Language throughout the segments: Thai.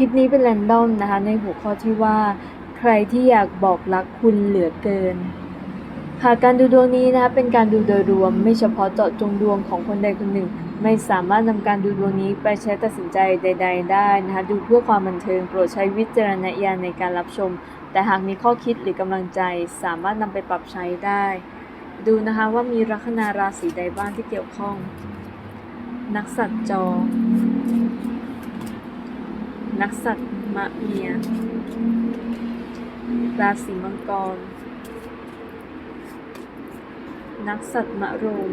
คลิปนี้เป็นแรนดอมนะคะ ในหัวข้อที่ว่า ใครที่อยากบอกรักคุณเหลือเกินค่ะการดูดวงนี้นะคะเป็นการดูโดยรวม ไม่เฉพาะเจาะจงดวงของคนใดคนหนึ่ง ไม่สามารถนำการดูดวงนี้ไปใช้ตัดสินใจใด ๆ ได้นะคะดูเพื่อความบันเทิงโปรดใช้วิจารณญาณในการรับชม แต่หากมีข้อคิดหรือกำลังใจ สามารถนำไปปรับใช้ได้ ดูนะคะว่ามีลัคนาราศีใดบ้างที่เกี่ยวข้อง นักสัตว์จอ นักสัตว์มะเมีย ราศีมังกร นักสัตว์มะโรง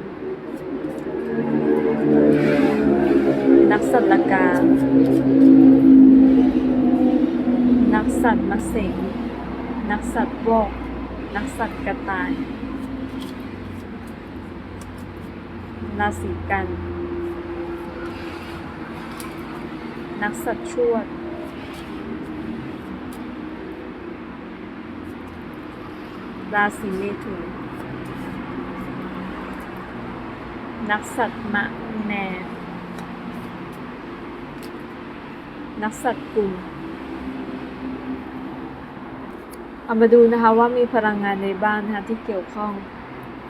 นักสัตว์ละกา นักสัตว์มะเสง นักสัตว์วอก นักสัตว์กระต่าย ราศีกัน นักสัตว์ชวดราศีเมถุน นักสัตว์มะแมนักสัตว์กลุ่มเอามาดูนะคะว่ามีพลังงานในบ้านนะคะที่เกี่ยวข้อง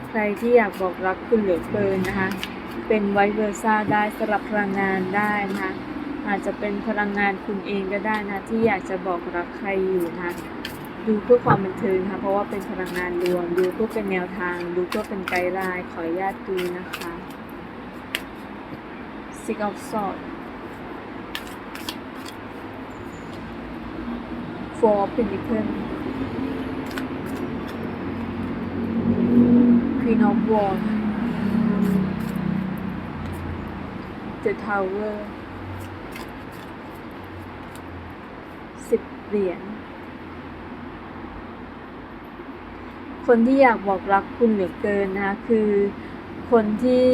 ใครที่อยากบอกรักคุณเหลือเกินนะคะ เป็นไวเวอร์ซ่าได้สลับพลังงานได้นะคะ อาจจะเป็นพลังงานคุณเองก็ได้นะ ที่อยากจะบอกรักใครอยู่นะคะดูเพื่อความบันเทิงนะคะเพราะว่าเป็นพลังงานรวม ดูเพื่อเป็นแนวทาง ดูเพื่อเป็นไกด์ไลน์ขออนุญาตดูนะคะ Six of Swords Four of Pentacles Queen of Wands The Tower สิบ เหรียญ คนที่อยากบอกรักคุณเหลือเกินนะคะ คือคนที่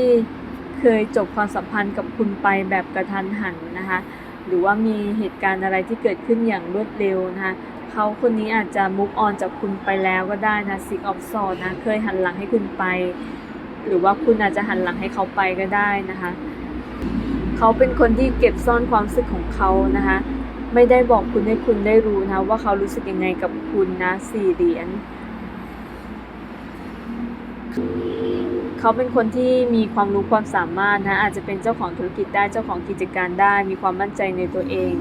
เคยจบความสัมพันธ์กับคุณไปแบบกระทันหันนะคะ หรือว่ามีเหตุการณ์อะไรที่เกิดขึ้นอย่างรวดเร็วนะคะเขาคนนี้อาจจะมุกออนจากคุณไปแล้วก็ได้นะซิกออฟซอนะเคยหันหลังให้คุณไป หรือว่าคุณอาจจะหันหลังให้เขาไปก็ได้นะคะ เขาเป็นคนที่เก็บซ่อนความรู้สึกของเขานะคะ ไม่ได้บอกคุณให้คุณได้รู้นะ ว่าเขารู้สึกยังไงกับคุณนะสี่เหรียญเขาเป็นคนที่มีความรู้ความสามารถนะอาจจะเป็นเจ้าของธุรกิจได้เจ้าของกิจการได้ มีความมั่นใจในตัวเอง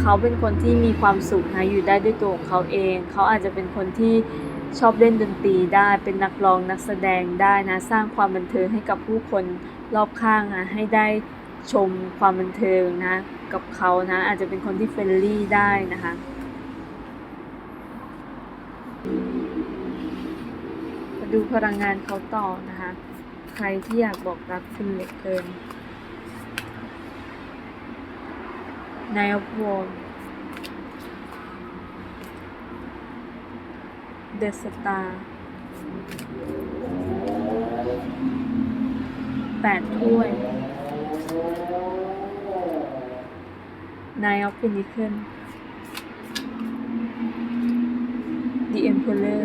เขาเป็นคนที่มีความสุขนะอยู่ได้ด้วยตัวของเขาเอง เขาอาจจะเป็นคนที่ชอบเล่นดนตรีได้เป็นนักร้องนักแสดงได้นะสร้างความบันเทิงให้กับผู้คนรอบข้างนะให้ได้ชมความบันเทิงนะ กับเขานะ อาจจะเป็นคนที่เฟรนลี่ได้นะคะมาดูพลังงานเขาต่อนะคะ ใครที่อยากบอกรักคุณเหลือเกินนาย of w a r The Star แปดถ้วย Nine of Pentacles The Emperor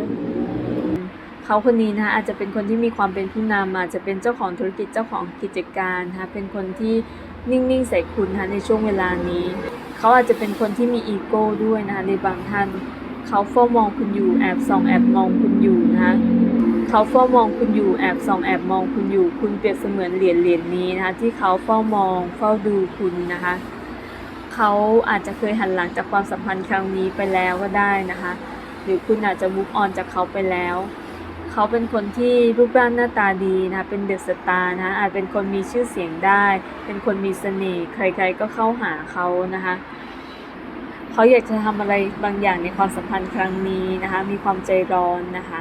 เขาคนนี้นะคะอาจจะเป็นคนที่มีความเป็นผู้นำอาจจะเป็นเจ้าของธุรกิจเจ้าของกิจการนะคะเป็นคนที่นิ่งๆใส่คุณนะคะในช่วงเวลานี้ เขาอาจจะเป็นคนที่มีอีโก้ด้วยนะคะในบางท่านเขาเฝ้ามองคุณอยู่แอบส่องแอบมองคุณอยู่นะคะเขาเฝ้ามองคุณอยู่แอบส่องแอบมองคุณอยู่ คุณเปรียบเสมือนเหรียญเหรียญนี้นะคะที่เขาเฝ้ามองเฝ้าดูคุณนะคะ เขาอาจจะเคยหันหลังจากความสัมพันธ์ครั้งนี้ไปแล้วก็ได้นะคะ หรือคุณอาจจะมุกออนจากเขาไปแล้ว เขาเป็นคนที่รูปร่างหน้าตาดีนะคะเป็นเดอะสตาร์นะคะอาจเป็นคนมีชื่อเสียงได้ เป็นคนมีเสน่ห์ใครๆก็เข้าหาเขานะคะเขาอยากจะทำอะไรบางอย่างในความสัมพันธ์ครั้งนี้นะคะ มีความใจร้อนนะคะ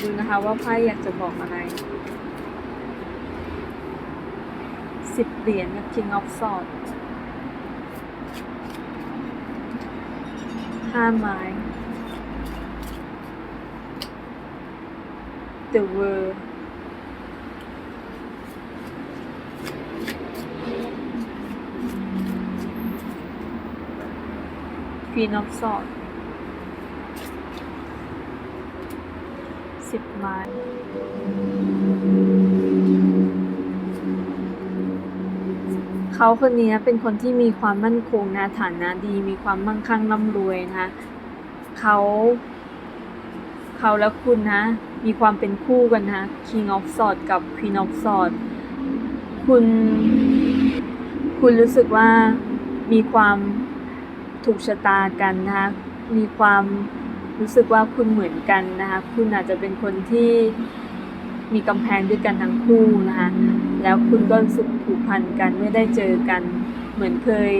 ดู นะคะ ว่าไพ่อยากจะบอกอะไรสิบเหรียญกับ King of Swords ห้าไม้ The World Queen of Swords สิบไม้เขาคนนี้เป็นคนที่มีความมั่นคงนะฐานะดี มีความมั่งคั่งร่ำรวยนะคะเขาเขาและคุณนะ มีความเป็นคู่กันนะ King of Swords กับ Queen of Swords คุณ คุณรู้สึกว่ามีความถูกชะตากันนะคะมีความ รู้สึกว่าคุณเหมือนกันนะคะคุณอาจจะเป็นคนที่มีกำแพงด้วยกันทั้งคู่นะคะแล้วคุณก็รู้สึกผูกพันกันเมื่อได้เจอกัน เหมือนเคย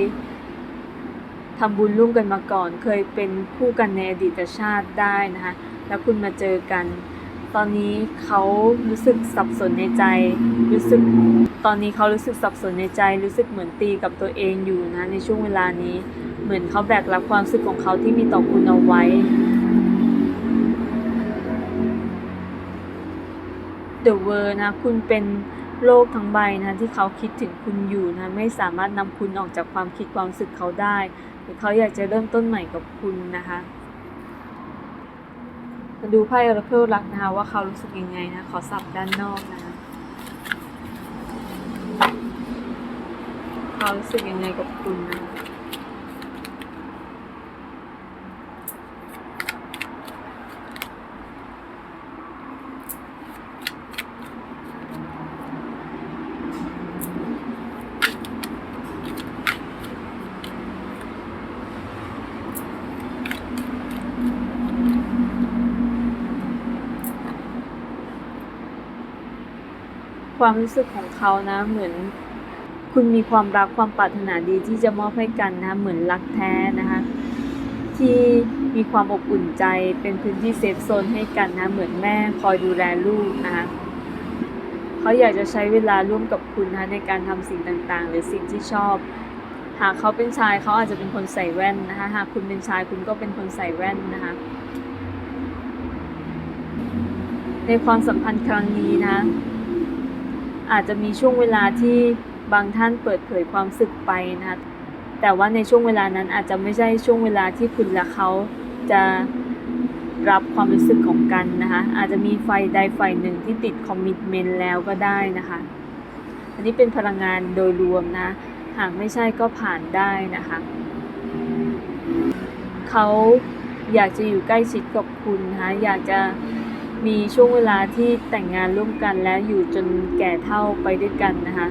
ทำบุญร่วมกันมาก่อน เคยเป็นคู่กันในอดีตชาติได้นะคะแล้วคุณมาเจอกัน ตอนนี้เขารู้สึกสับสนในใจ รู้สึกตอนนี้เขารู้สึกสับสนในใจ รู้สึกเหมือนตีกับตัวเองอยู่นะในช่วงเวลานี้ เหมือนเขาแบกรับความรู้สึกของเขาที่มีต่อคุณเอาไว้ The World นะ คุณเป็นโลกทั้งใบนะที่เขาคิดถึงคุณอยู่นะไม่สามารถนำคุณออกจากความคิดความรู้สึกเขาได้ หรือเขาอยากจะเริ่มต้นใหม่กับคุณนะคะมาดูไพ่ Oracle รักนะคะว่าเขารู้สึกยังไงนะขอสับด้านนอกนะคะเขารู้สึกยังไงกับคุณนะ ความรู้สึกของเขานะ เหมือน คุณมีความรักความปรารถนาดีที่จะมอบให้กันนะ เหมือนรักแท้นะคะ ที่มีความอบอุ่นใจเป็นพื้นที่เซฟโซนให้กันนะ เหมือนแม่คอยดูแลลูกนะคะเขาอยากจะใช้เวลาร่วมกับคุณนะในการทำสิ่งต่างๆ หรือสิ่งที่ชอบ หากเขาเป็นชายเขาอาจจะเป็นคนใส่แว่นนะคะหากคุณเป็นชายคุณก็เป็นคนใส่แว่นนะคะในความสัมพันธ์ครั้งนี้นะ อาจจะมีช่วงเวลาที่บางท่านเปิดเผยความรู้สึกไปนะคะแต่ว่าในช่วงเวลานั้นอาจจะไม่ใช่ช่วงเวลาที่คุณและเขาจะรับความรู้สึกของกันนะคะอาจจะมีไฟใดไฟหนึ่งที่ติดคอมมิชเมนต์แล้วก็ได้นะคะ อันนี้เป็นพลังงานโดยรวมนะ หากไม่ใช่ก็ผ่านได้นะคะ เขาอยากจะอยู่ใกล้ชิดกับคุณนะคะอยากจะ มีช่วงเวลาที่แต่งงานร่วมกันและอยู่จนแก่เท่าไปด้วยกันนะคะ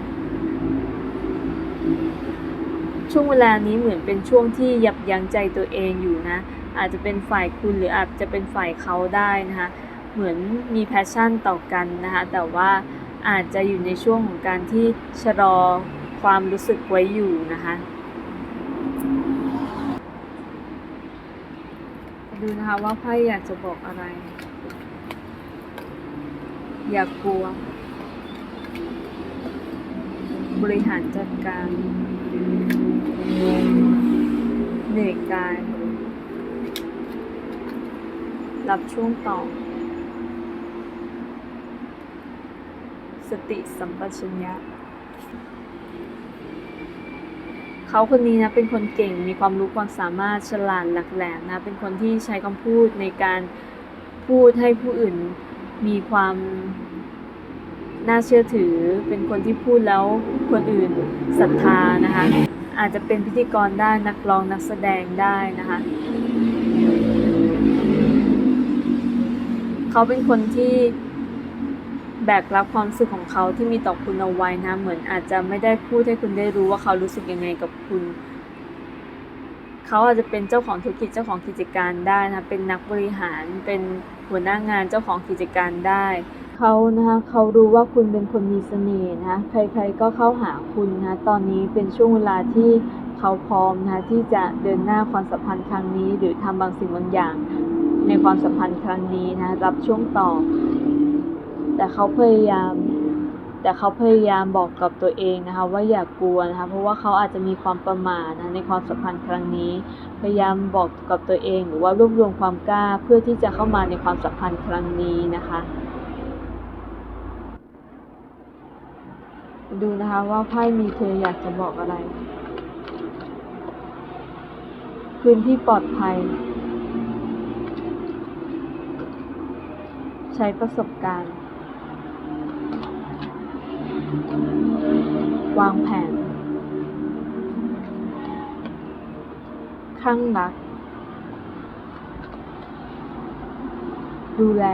ช่วงเวลานี้เหมือนเป็นช่วงที่ยับยั้งใจตัวเองอยู่นะ อาจจะเป็นฝ่ายคุณหรืออาจจะเป็นฝ่ายเขาได้นะคะเหมือนมีแพชชั่นต่อกันนะคะแต่ว่าอาจจะอยู่ในช่วงของการที่ชะลอความรู้สึกไว้อยู่นะคะดูนะคะว่าไพ่อยากจะบอกอะไร อย่ากกลัว บริหารจัดการเหนื่อยกาย รับช่วงต่อ สติสัมปชัญญะ เขาคนนี้นะเป็นคนเก่งมีความรู้ความสามารถฉลาดหลักแหลมนะ เป็นคนที่ใช้คำพูดในการพูดให้ผู้อื่น มีความน่าเชื่อถือ เป็นคนที่พูดแล้วคนอื่นศรัทธานะคะ อาจจะเป็นพิธีกรได้นักร้องนักแสดงได้นะคะ เขาเป็นคนที่แบกรับความรู้สึกของเขาที่มีต่อคุณเอาไว้นะ เหมือนอาจจะไม่ได้พูดให้คุณได้รู้ว่าเขารู้สึกยังไงกับคุณ เขาอาจจะเป็นเจ้าของธุรกิจเจ้าของกิจการได้นะเป็นนักบริหารเป็นหัวหน้างานเจ้าของกิจการได้เขานะคะเขารู้ว่าคุณเป็นคนมีเสน่ห์นะใครๆก็เข้าหาคุณนะตอนนี้เป็นช่วงเวลาที่เขาพร้อมนะคะที่จะเดินหน้าความสัมพันธ์ครั้งนี้ หรือทำบางสิ่งบางอย่างในความสัมพันธ์ครั้งนี้นะรับช่วงต่อ แต่เขาพยายาม แต่เขาพยายามบอกกับตัวเองนะคะว่าอย่ากกลัวนะคะเพราะว่าเขาอาจจะมีความประมาทนะในความสัมพันธ์ครั้งนี้ พยายามบอกกับตัวเอง หรือว่ารวบรวมความกล้าเพื่อที่จะเข้ามาในความสัมพันธ์ครั้งนี้นะคะ ดูนะคะว่าไพ่มีเธออยากจะบอกอะไรพื้นที่ปลอดภัย ใช้ประสบการณ์ วางแผนข้างรัก ดูแล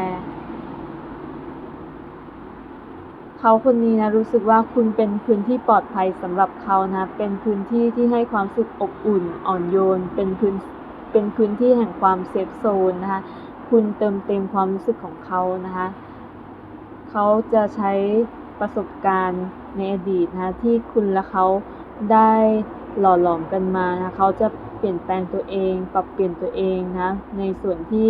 เขาคนนี้นะ รู้สึกว่าคุณเป็นพื้นที่ปลอดภัยสำหรับเขานะ เป็นพื้นที่ที่ให้ความรู้สึกอบอุ่นอ่อนโยน เป็นพื้นเป็นพื้นที่แห่งความเซฟโซนนะคะ คุณเติมเต็มความรู้สึกของเขานะคะ เขาจะใช้ ประสบการณ์ในอดีตนะที่คุณและเขาได้หล่อหลอมกันมานะเขาจะเปลี่ยนแปลงตัวเอง ปรับเปลี่ยนตัวเองนะในส่วนที่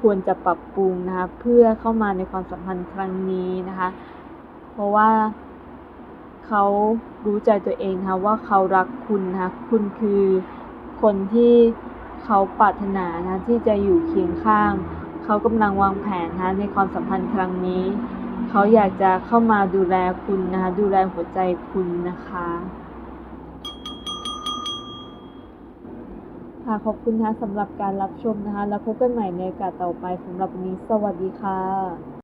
ควรจะปรับปรุงนะคะเพื่อเข้ามาในความสัมพันธ์ครั้งนี้นะคะเพราะว่าเขารู้ใจตัวเองนะคะว่าเขารักคุณนะคะคุณคือคนที่เขาปรารถนานะที่จะอยู่เคียงข้าง เขากำลังวางแผนนะในความสัมพันธ์ครั้งนี้ เขาอยากจะเข้ามาดูแลคุณนะคะ ดูแลหัวใจคุณนะคะค่ะขอบคุณนะคะสำหรับการรับชมนะคะ แล้วพบกันใหม่ในโอกาสต่อไปสำหรับวันนี้ สวัสดีค่ะ